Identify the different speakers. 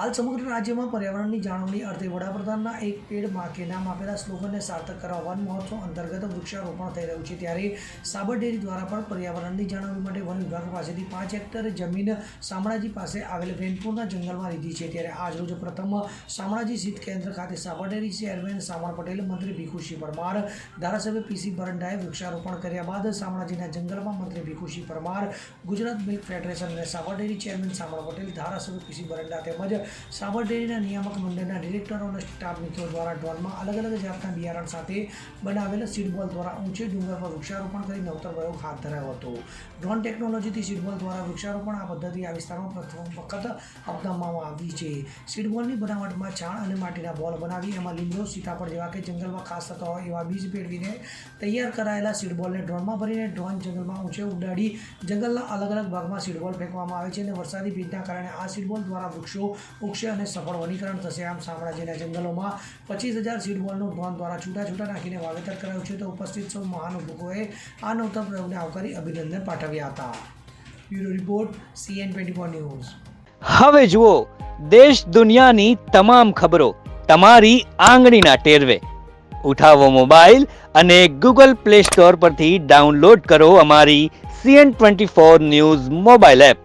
Speaker 1: હાલ સમગ્ર રાજ્યમાં પર્યાવરણની જાળવણી અર્થે વડાપ્રધાનના એક પેડમાં કે નામ આપેલા સ્લોગનને સાર્થક કરવા વન મહોત્સવ અંતર્ગત વૃક્ષારોપણ થઈ રહ્યું છે. ત્યારે સાબર ડેરી દ્વારા પણ પર્યાવરણની જાળવણી માટે વન વિભાગ પાસેથી પાંચ હેક્ટર જમીન શામળાજી પાસે આવેલ વેનપુરના જંગલમાં લીધી છે. ત્યારે આજરોજ પ્રથમ શામળાજી શીત કેન્દ્ર ખાતે સાબર ડેરી ચેરમેન શામળ પટેલ, મંત્રી ભીખુસિંહ પરમાર, ધારાસભ્ય પીસી બરંડાએ વૃક્ષારોપણ કર્યા બાદ શામળાજીના જંગલમાં મંત્રી ભીખુસિંહ પરમાર, ગુજરાત મિલ્ક ફેડરેશન અને સાબર ડેરી ચેરમેન શામળ પટેલ, ધારાસભ્ય પીસી બરંડા તેમજ સાબર ડેરીના નિયામક મંડળના ડિરેક્ટરો સ્ટાફ મિત્રો દ્વારા ડ્રોનમાં અલગ અલગ જાતના બિયારણ સાથે બનાવેલ સીડબોલ દ્વારા ઊંચે ડુંગર પર વૃક્ષારોપણ કરી નવતર પ્રયોગ હાથ ધરાયો હતો. ડ્રોન ટેકનોલોજીથી સીડબોલ દ્વારા વૃક્ષારોપણ આ પદ્ધતિ આ વિસ્તારમાં પ્રથમ વખત અપનાવવામાં આવી છે. સીડબોલની બનાવટમાં છાણ અને માટીના બોલ બનાવી એમાં લીમડો, સીતાફળ જેવા કે જંગલમાં ખાસ થતા હોય એવા બીજ પેળવીને તૈયાર કરાયેલા સીડબોલને ડ્રોનમાં ભરીને ડ્રોન જંગલમાં ઊંચે ઉડાડી જંગલના અલગ અલગ ભાગમાં સીડબોલ ફેંકવામાં આવે છે અને વરસાદી ભેજના કારણે આ સીડબોલ દ્વારા વૃક્ષો ઉગશે અને સફળ વનીકરણ થશે. આમ શામળાજીના જંગલોમાં પચીસ હજાર સીડબોલનું ડ્રોન દ્વારા છૂટા છૂટા નાખીને વાવેતર કરાયું છે. તો ઉપસ્થિત સૌ મહાનુભાવોએ આ નવતર પ્રયોગને આવકારી અભિનંદન પાઠવ્યા હતા. Bureau report CN twenty four news.
Speaker 2: હવે જુઓ, દેશ દુનિયાની તમામ ખબરો તમારી આંગળીના ટેરવે. ઉઠાવો મોબાઈલ અને ગૂગલ પ્લે સ્ટોર પરથી ડાઉનલોડ કરો અમારી CN twenty four news mobile app.